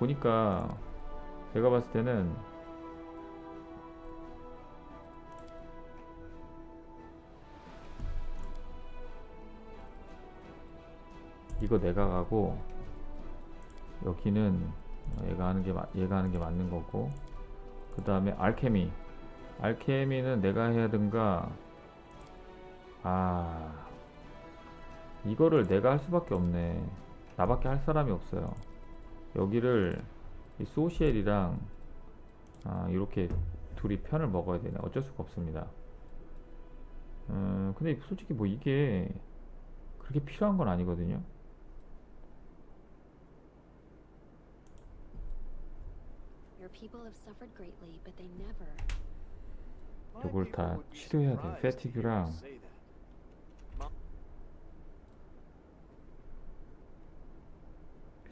보니까 내가 봤을 때는 이거 내가 가고 여기는 얘가 하는 게 맞- 얘가 하는 게 맞는 거고 그 다음에 알케미. 알케미는 내가 해야 든가? 아 이거를 내가 할 수밖에 없네. 나밖에 할 사람이 없어요 여기를 이 소시엘이랑 아, 이렇게 둘이 편을 먹어야 되네 어쩔 수가 없습니다. 음, 근데 솔직히 뭐 이게 그렇게 필요한 건 아니거든요. Your people have suffered greatly, but they never. 요걸 다 치료해야 돼. 패티규랑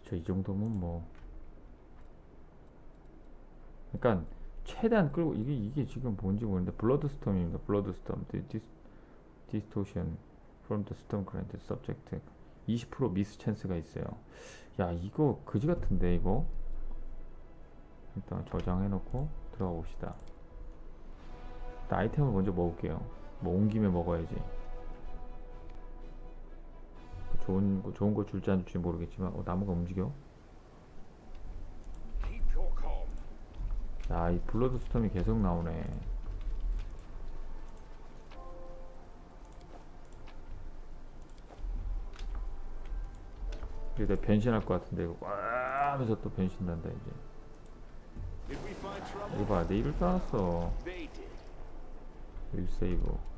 그쵸 이 정도면 뭐. 그러니까 최대한 끌고 이게 이게 지금 뭔지 모르는데 블러드스톰입니다. 블러드스톰. 디스토션 from the storm current subject. 20% 미스 찬스가 있어요. 야 이거 그지 같은데 이거? 일단 저장해 놓고 들어가 봅시다. 아이템을 먼저 먹을게요. 뭐 온 김에 먹어야지 좋은 거 좋은 거 줄지 안 줄지 모르겠지만 어, 나무가 움직여. 야, 이 블러드 스톰이 계속 나오네. 이제 변신할 것 같은데 이거 와 하면서 또 변신한다 이제. 이거 봐, 내. They did. 일세이브.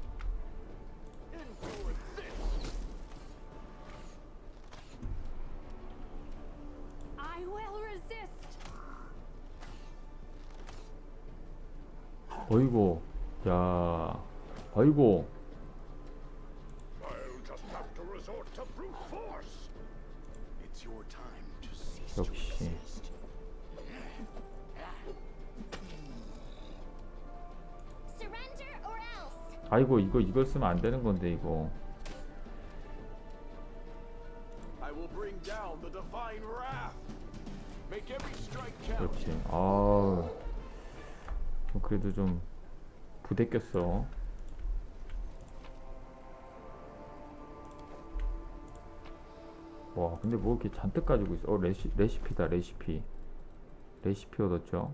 어이구, 야, to 역시. 아이고, 이거 이걸 쓰면 안 되는 건데 이거. 그렇지. 아, 좀 그래도 좀 부대꼈어. 와, 근데 뭐 이렇게 잔뜩 가지고 있어. 어, 레시, 레시피다, 레시피. 레시피 얻었죠.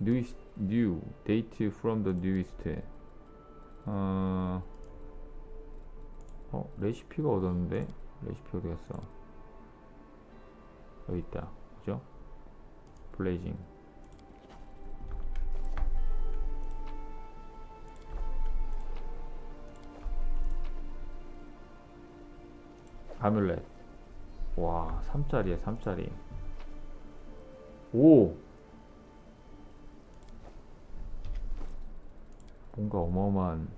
New, new, date from the newest. 어, 어, 레시피가 얻었는데? 레시피 어디 갔어? 여기 있다. 그죠? 블레이징 아뮬렛. 와 3짜리에 3짜리. 오! 뭔가 어마어마한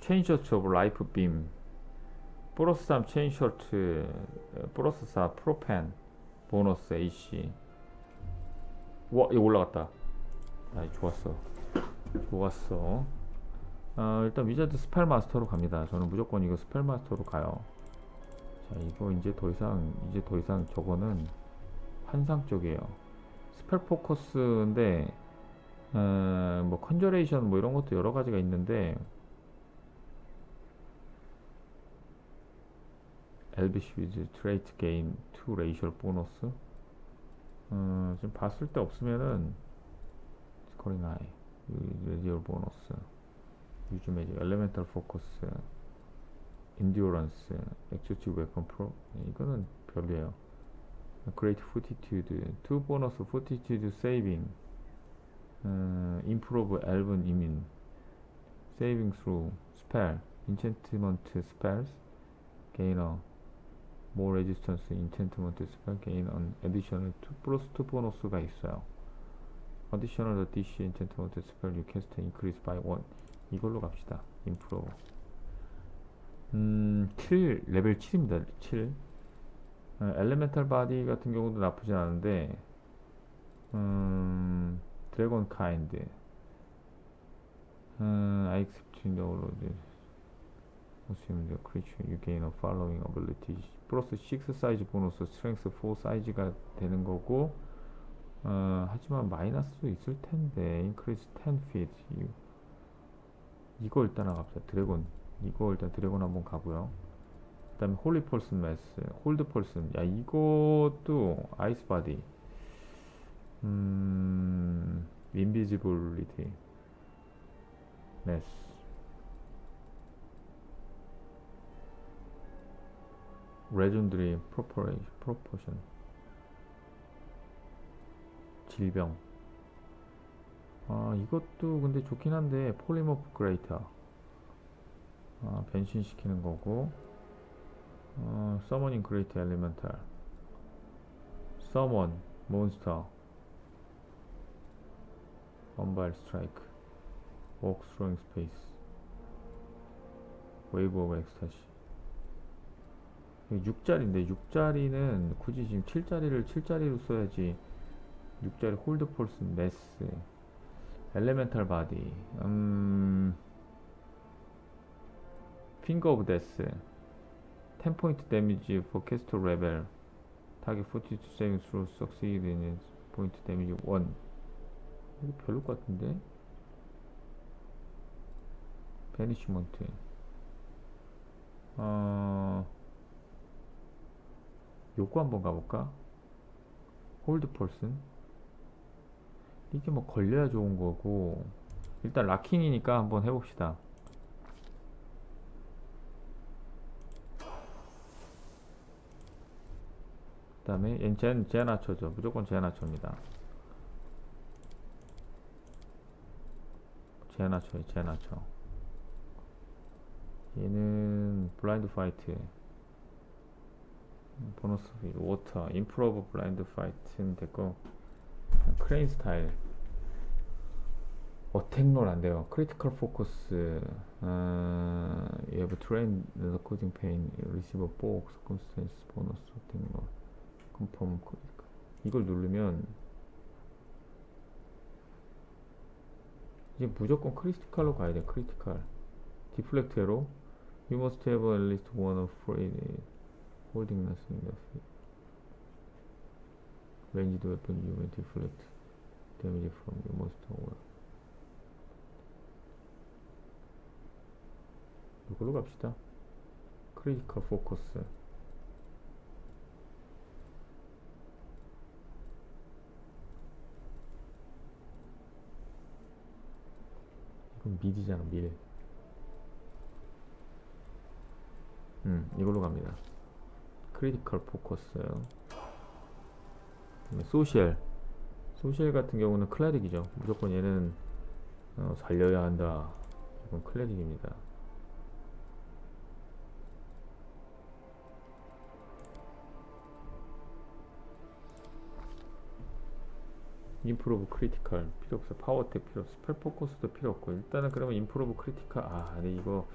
체인셔츠 오브 라이프 빔. 플러스 3 체인셔츠 플러스 4 프로펜 보너스 AC 와 이거 올라갔다. 아 좋았어. 좋았어. 어, 일단 위자드 스펠 마스터로 갑니다. 저는 무조건 이거 스펠 마스터로 가요 자 이거 이제 더 이상 이제 더 이상 저거는 환상 쪽이에요. 스펠 포커스인데 어, 뭐 컨저레이션 뭐 이런 것도 여러 가지가 있는데 엘비시 위즈 트레이트 게인 2 레이셜 보너스? 어, 지금 봤을 때 없으면은 스코링 하이 레디얼 보너스. 유즈 매직 엘레멘탈 포커스 인디오런스 엑조틱 웨폰 프로 이거는 별로예요 그레이트 포티튜드 투 보너스 포티튜드 세이빙 임프로브 앨븐 이민 세이빙 스루 스펠 인챈트먼트 스펠스 게이너 more resistance enchantment spell gain an additional 2 플러스 2 보너스가 있어요. additional DC enchantment spell you cast increase by 1 이걸로 갑시다. improve 음, 7 레벨 7입니다. 7 엘레멘탈 바디 같은 경우도 나쁘지 않은데 음, 드래곤 카인드 음, I accept the overload consume the creature you gain a following ability. 플러스 6 사이즈 보너스 스트렝스 4 사이즈가 되는 거고 어, 하지만 마이너스도 있을 텐데 increase 10 feet. 이거 일단 갑시다. 드래곤 이거 일단 드래곤 한번 가고요. 그 다음에 홀리 펄슨 매스 홀드 펄슨. 야 이것도 아이스 바디. 음 인비지블리티 매스. 레전드리 프로포레이션 프로포션. 질병. 아 이것도 근데 좋긴 한데 폴리모프 그레이터 아 변신시키는 거고 어 서머닝 그레이터 엘리멘탈 서먼 몬스터 언바일 스트라이크 옥 스로잉 스페이스 웨이브 오브 엑스타시 6자리인데 6자리는 굳이 지금 7자리를 7자리로 써야지 6자리 홀드 폴스 메스 엘레멘탈 바디 음 핑거 오브 데스 10포인트 데미지 캐스터 레벨 타겟 42 saving through succeed 포인트 데미지 1 이거 별로 것 같은데? 베니시먼트 어 요거 한번 가볼까? 홀드 펄슨 이게 뭐 걸려야 좋은 거고 일단 락킹이니까 한번 해봅시다 다음에 얜 젠, 제나처죠. 무조건 제나처입니다. 제나처에 제나처 얘는 블라인드 파이트. 보너스 워터. 인프로브 블라인드 파이트는 됐고 크레인 스타일. 어택롤 안 돼요. 크리티컬 포커스. 어, you have trained the coding pain 어택롤 confirm critical 이걸 누르면 이제 무조건 크리티컬로 가야 돼 크리티컬 디플렉트 에로 you must have at least one of three holding nothing field. Ranged weapon you may deflect damage from your monster or 이걸로 갑시다. 크리티컬 포커스. 이건 미디잖아, 밀. 음, 이걸로 갑니다. 크리티컬 포커스 그다음에 소셜 소셜 같은 경우는 클레릭이죠. 무조건 얘는 어, 살려야 한다. 이건 클레릭입니다 인프로브 크리티컬 필요 없어 파워텍 필요 없어 스펠 포커스도 필요 없고. 일단은 그러면 인프로브 크리티컬 아 근데 이거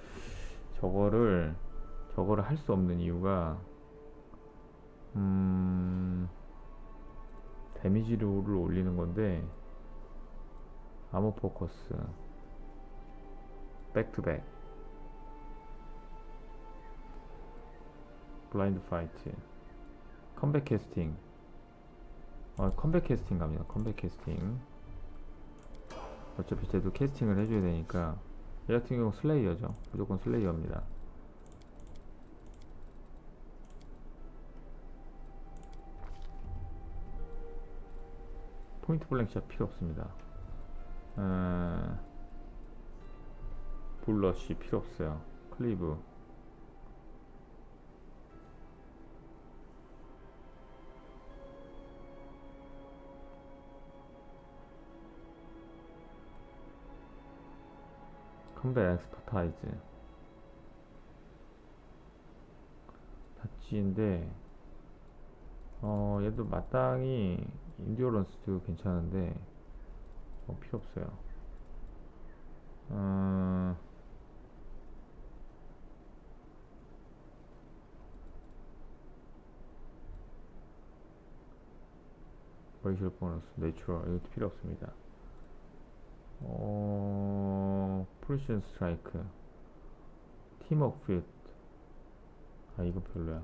저거를 저거를 할 수 없는 이유가 음, 데미지를 올리는 건데 아머 포커스. 백투백 블라인드 파이트 컴백 캐스팅 어, 컴백 캐스팅 갑니다 컴백 캐스팅 어차피 쟤도 캐스팅을 해줘야 되니까 얘 같은 경우 슬레이어죠 무조건 슬레이어입니다 포인트 블랭 샷 필요 없습니다. 어, 블러쉬 필요 없어요. 클리브. 컴백 엑스퍼타이즈. 다치인데, 어, 얘도 마땅히 인디오런스도 괜찮은데 어, 필요 없어요. 어... 레이셜 보너스, 내추럴 이것도 필요 없습니다. 어... 프리션 스트라이크 팀워크 핏. 아 이거 별로야.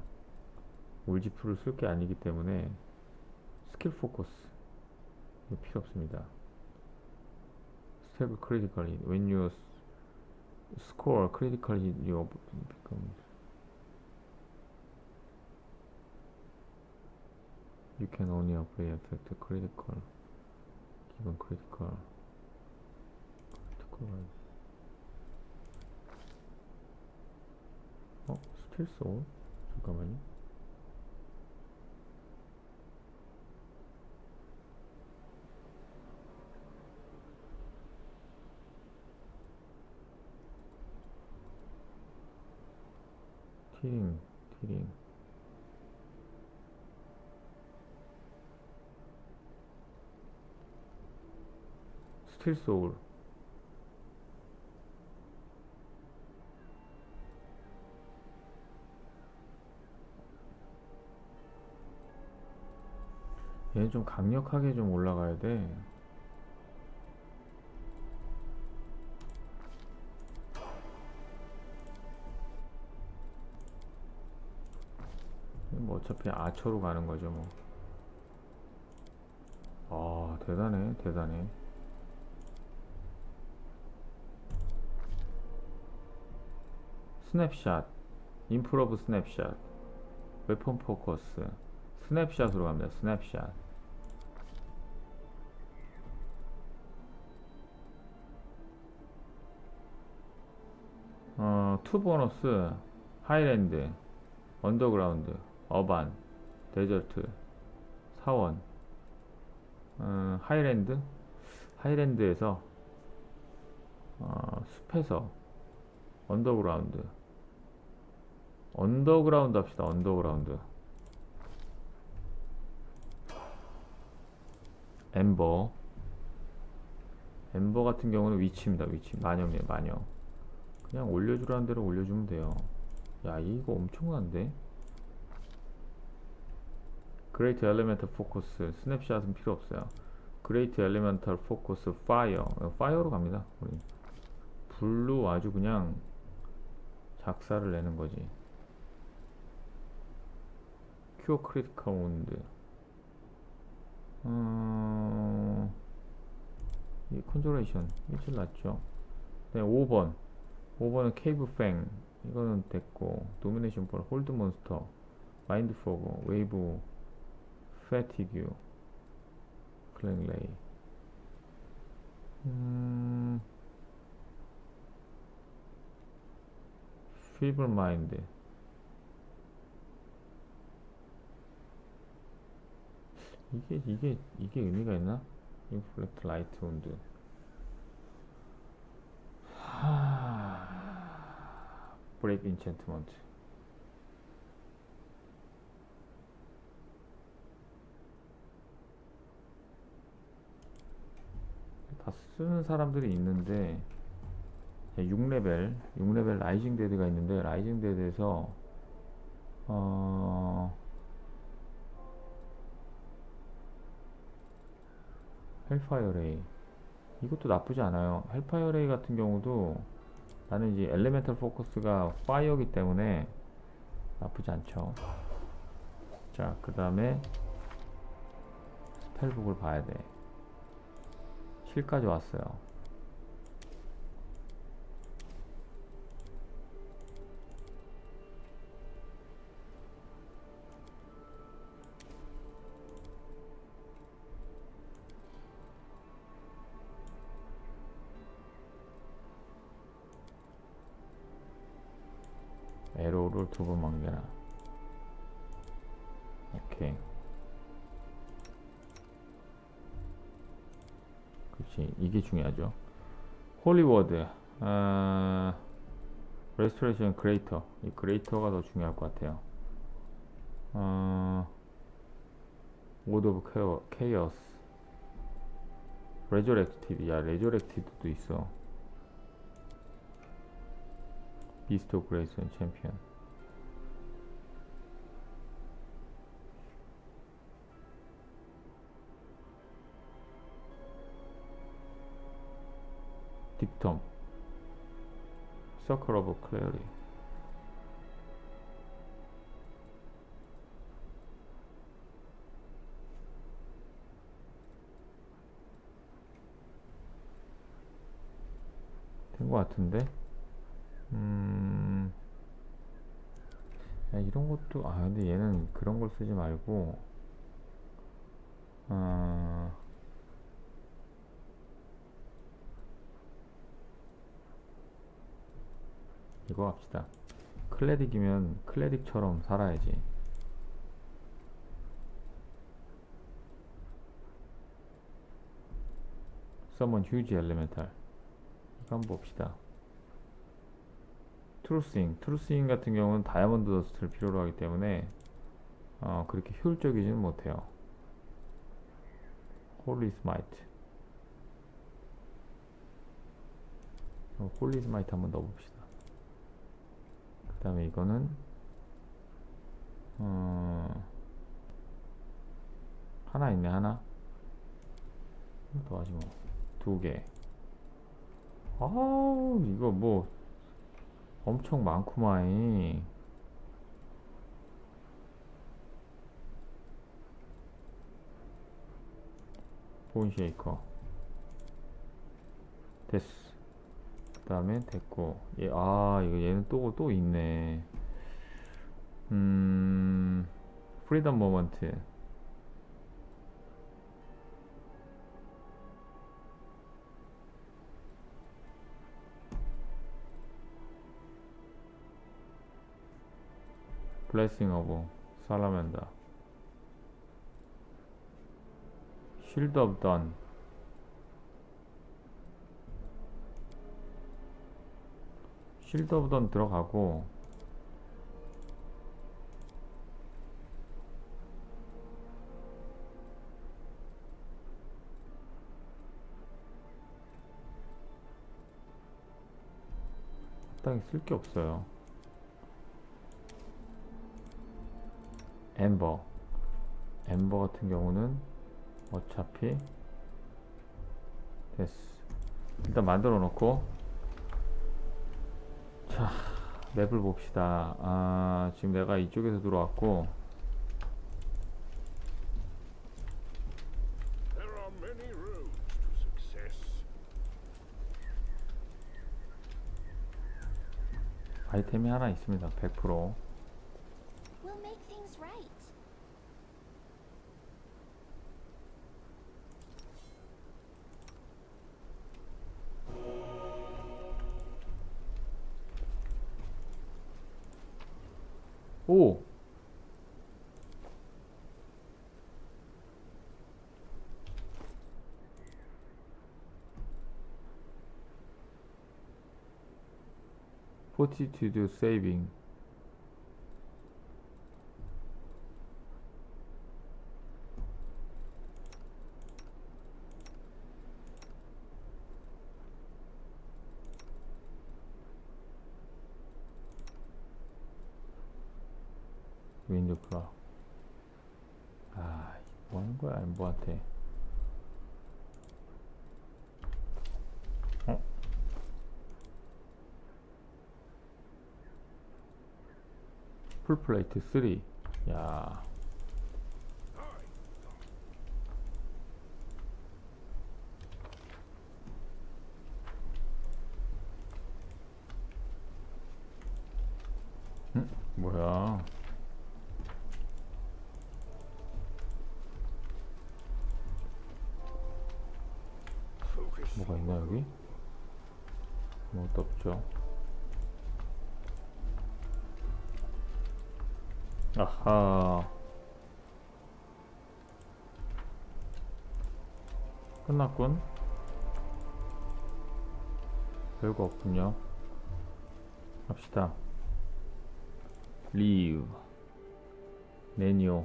올지프를 쓸 게 아니기 때문에 스킬 포커스 이거 필요 없습니다. 스태그 크리티컬 when you score critically you become you can only apply effect critical given critical critical 어? 스틸 소울? 잠깐만요 티링 티링 스틸 소울 얘는 좀 강력하게 좀 올라가야 돼. 뭐 어차피 아처로 가는 거죠 뭐. 아 대단해 대단해. 스냅샷, 임프로브 스냅샷, 웨폰 포커스, 스냅샷으로 갑니다. 스냅샷. 어, 투 보너스, 하이랜드, 언더그라운드, 어반, 데저트, 사원, 어, 하이랜드, 하이랜드에서 어, 숲에서 언더그라운드, 언더그라운드 합시다. 언더그라운드. 엠버. 엠버 같은 경우는 위치입니다. 위치. 마녀입니다. 마녀. 그냥 올려주라는 대로 올려주면 돼요. 야, 이거 엄청난데? 그레이트 엘리멘탈 포커스. 스냅샷은 필요 없어요. 그레이트 엘리멘탈 포커스 파이어. 파이어로 갑니다. 우리. 불로 아주 그냥 작사를 내는 거지. 큐어 크리티컬 온드. 어... 이 컨저레이션 제일 낫죠. 네, 5번. 5번은 케이브 팽. 이거는 됐고. 도미네이션 볼, 홀드 몬스터, 마인드 포그, 웨이브, 패티규, 클랭레이. 음... 피블 마인드. 이게 이게 이게 의미가 있나? 인플렉트 라이트 온드. 하... 브레이크 인챈트먼트. 다 쓰는 사람들이 있는데 6레벨 6레벨 라이징 데드가 있는데 라이징 데드에서 어... 헬파이어 레이 이것도 나쁘지 않아요 헬파이어 레이 같은 경우도 나는 이제 엘레멘탈 포커스가 파이어기 때문에 나쁘지 않죠. 자 그 다음에 스펠북을 봐야 돼. 실까지 왔어요 에로를 두번 만개나 오케이. 그렇지 이게 중요하죠. 홀리워드 아, 레스토레이션 그레이터 이 그레이터가 더 중요할 것 같아요. 어, 워드 오브 케이어스 레저렉티드 야 레저렉티드도 있어. 비스트 앤 챔피언 딥톰. 서클 오브 클레어리. 된 것 같은데? 음. 야, 이런 것도 아 근데 얘는 그런 걸 쓰지 말고 아 이거 합시다. 클레릭이면 클레릭처럼 살아야지. Summon huge elemental. 이거 한번 봅시다. 트루스잉 트루스잉 같은 경우는 다이아몬드 더스트를 필요로 하기 때문에 어, 그렇게 효율적이지는 못해요. 홀리 스마이트 어, 홀리 스마이트 한번 넣어봅시다 그 다음에 이거는 어, 하나 있네 하나. 더 하지 뭐두개. 아우 이거 뭐 엄청 많구만 본 쉐이커 됐어. 그 다음에 됐고. 얘, 아 이거 얘는 또또 있네. 음 프리덤 모먼트. 블레싱 오브 살라멘다 쉴드 오브 던 쉴드 오브 던 들어가고. 적당히 쓸 게 없어요. 엠버. 엠버 같은 경우는 어차피 됐어. 일단 만들어 놓고 자 맵을 봅시다. 아 지금 내가 이쪽에서 들어왔고. 아이템이 하나 있습니다. 100% 오! Saving 윈드 클락 아, 뭐 하는 거야, 엠버한테. 어? 풀플레이트 3. 야. 응? 뭐야? Focus. 뭐가 있나 여기? 아무것도 없죠. 아하. 끝났군. 별거 없군요. 갑시다. 리브. 메뉴.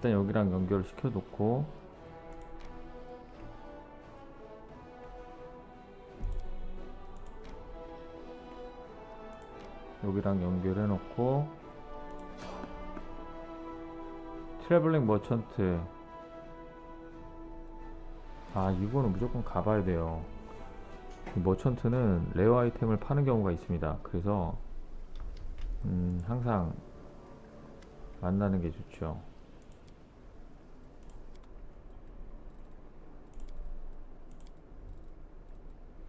일단 여기랑 연결을 시켜 놓고 여기랑 연결해 놓고 트래블링 머천트 아 이거는 무조건 가봐야 돼요 이 머천트는 레어 아이템을 파는 경우가 있습니다. 그래서 음, 항상 만나는 게 좋죠.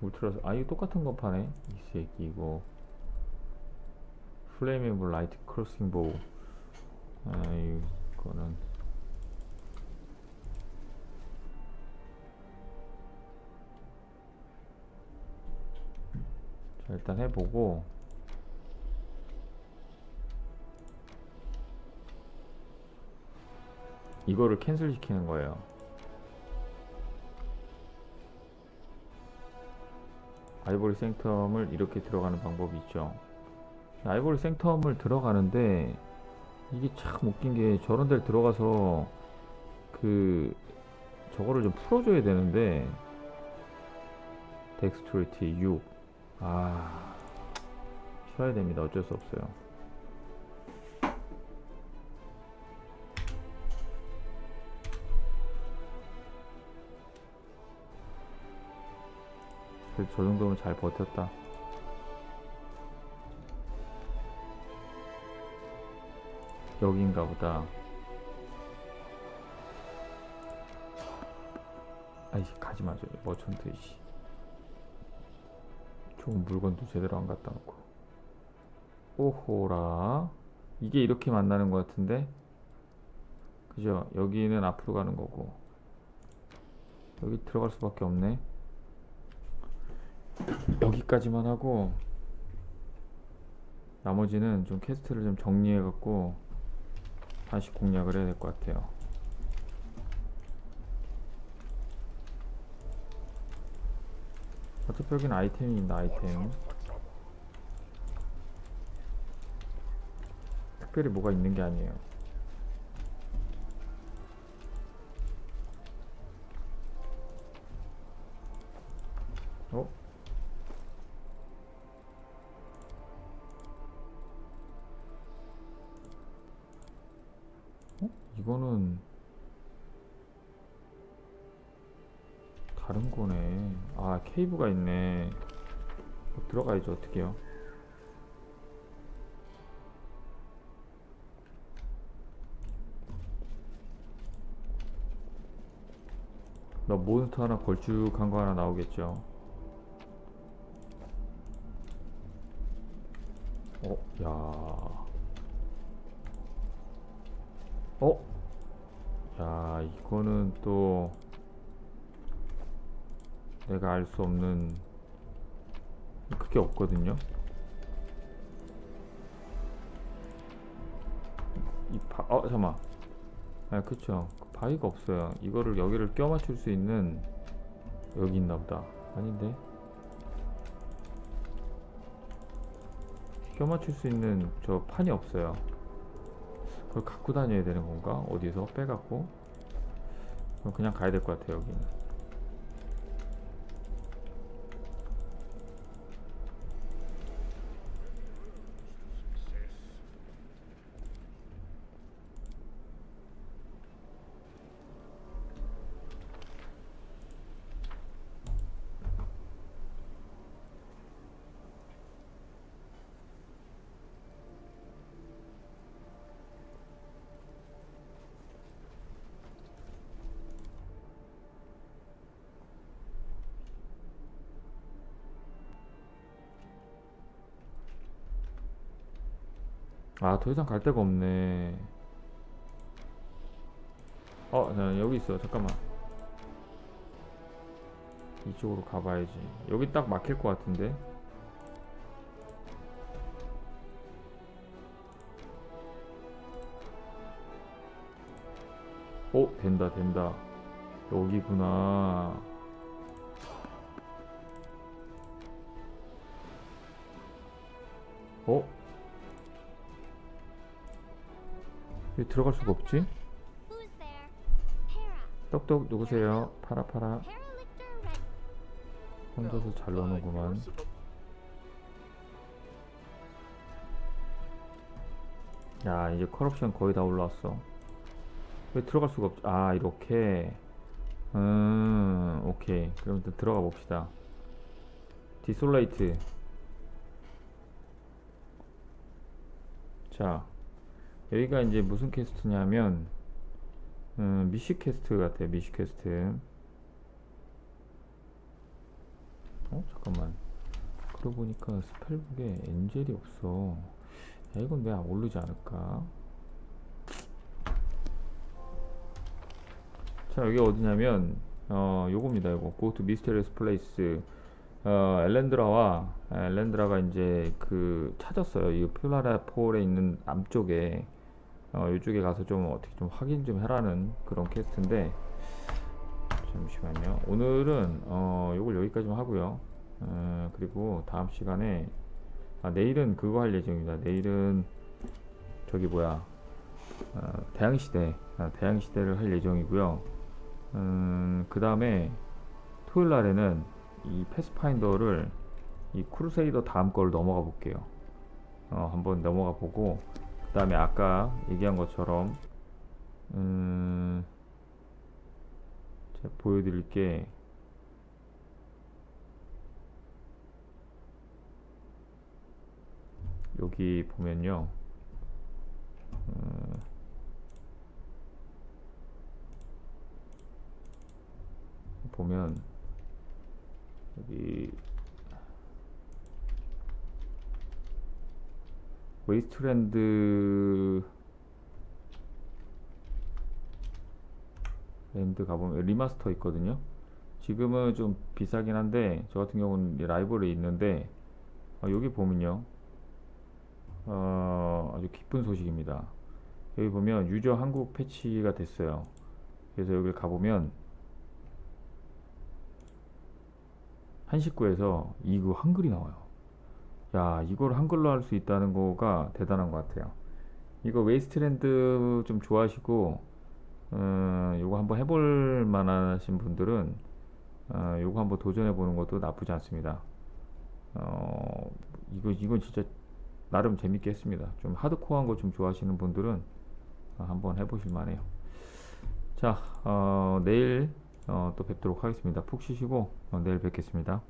울트라스 아 이거 똑같은 거 파네. 이 새끼 이거. 플레이밍블 라이트 크로싱 보우 아 이거는. 자 일단 해보고. 이거를 캔슬 시키는 거예요 아이보리 생텀을 이렇게 들어가는 방법이 있죠. 아이보리 생텀을 들어가는데 이게 참 웃긴 게 저런 데를 들어가서 그 저거를 좀 풀어줘야 되는데 덱스트리티 6. 아 쉬어야 됩니다. 어쩔 수 없어요. 그래도 저 정도면 잘 버텼다. 여긴가 보다. 아이씨 가지 마죠. 머천트 이씨. 좋은 물건도 제대로 안 갖다 놓고. 오호라. 이게 이렇게 만나는 것 같은데. 그죠? 여기는 앞으로 가는 거고. 여기 들어갈 수밖에 없네. 여기까지만 하고 나머지는 좀 캐스트를 좀 정리해 갖고 다시 공략을 해야 될 것 같아요. 어차피 여기는 아이템이 있다 아이템 특별히 뭐가 있는 게 아니에요. 케이브가 있네. 어, 들어가야죠, 어떡해요? 나 몬스터 하나 걸쭉한 거 하나 나오겠죠. 어, 야. 어? 야, 이거는 또 내가 알 수 없는 그게 없거든요. 이 바, 어, 잠깐만. 아, 그쵸. 그 바위가 없어요. 이거를 여기를 껴 맞출 수 있는 여기 있나 보다. 아닌데. 껴 맞출 수 있는 저 판이 없어요. 그걸 갖고 다녀야 되는 건가? 어디서 빼갖고? 그냥 가야 될 것 같아요, 여기는. 아, 더 이상 갈 데가 없네. 어, 나 여기 있어. 잠깐만. 이쪽으로 가봐야지. 여기 딱 막힐 것 같은데. 오, 된다, 된다. 여기구나. 어? 왜 들어갈 수가 없지? 똑똑 누구세요? 파라 파라. 혼자서 잘 노는구만. suppo- 야 이제 컬옵션 거의 다 올라왔어. 왜 들어갈 수가 없지? 아 이렇게. 음 오케이. 그럼 일단 들어가 봅시다. 디솔레이트 자 여기가 이제 무슨 퀘스트냐면 음, 미시 퀘스트 같아요 미시 퀘스트. 어 잠깐만. 그러고 보니까 스펠북에 엔젤이 없어. 야 이건 내가 모르지 않을까? 자 여기 어디냐면 어 요겁니다 요거. Go to Mysterious Place. 어 엘렌드라와 엘렌드라가 이제 그 찾았어요. 이 플라라 폴에 있는 남쪽에 어 요쪽에 가서 좀 어떻게 좀 확인 좀 해라는 그런 퀘스트인데 잠시만요. 오늘은 어 요걸 여기까지만 하고요. 어 그리고 다음 시간에 아 내일은 그거 할 예정입니다. 내일은 저기 뭐야 어, 대항시대 아, 대항시대를 할 예정이고요. 음, 그 다음에 토요일 날에는 이 패스파인더를 이 크루세이더 다음 걸 넘어가 볼게요. 어, 한번 넘어가 보고 그 다음에 아까 얘기한 것처럼 음, 제가 보여드릴 게 여기 보면요. 음, 보면 여기 웨이스트랜드 랜드 가보면 리마스터 있거든요. 지금은 좀 비싸긴 한데 저 같은 경우는 라이브러리 있는데 어, 여기 보면요. 어, 아주 기쁜 소식입니다. 여기 보면 유저 한국 패치가 됐어요. 그래서 여기를 가보면 한식구에서 이거 한글이 나와요. 야, 이걸 한글로 할 수 있다는 거가 대단한 것 같아요. 이거 웨이스트랜드 좀 좋아하시고, 음, 요거 한번 해볼 만하신 분들은, 어, 요거 한번 도전해 보는 것도 나쁘지 않습니다. 어, 이거, 이건 진짜 나름 재밌게 했습니다. 좀 하드코어한 거 좀 좋아하시는 분들은 어, 한번 해보실 만해요. 자, 어, 내일 어, 또 뵙도록 하겠습니다. 푹 쉬시고 어, 내일 뵙겠습니다.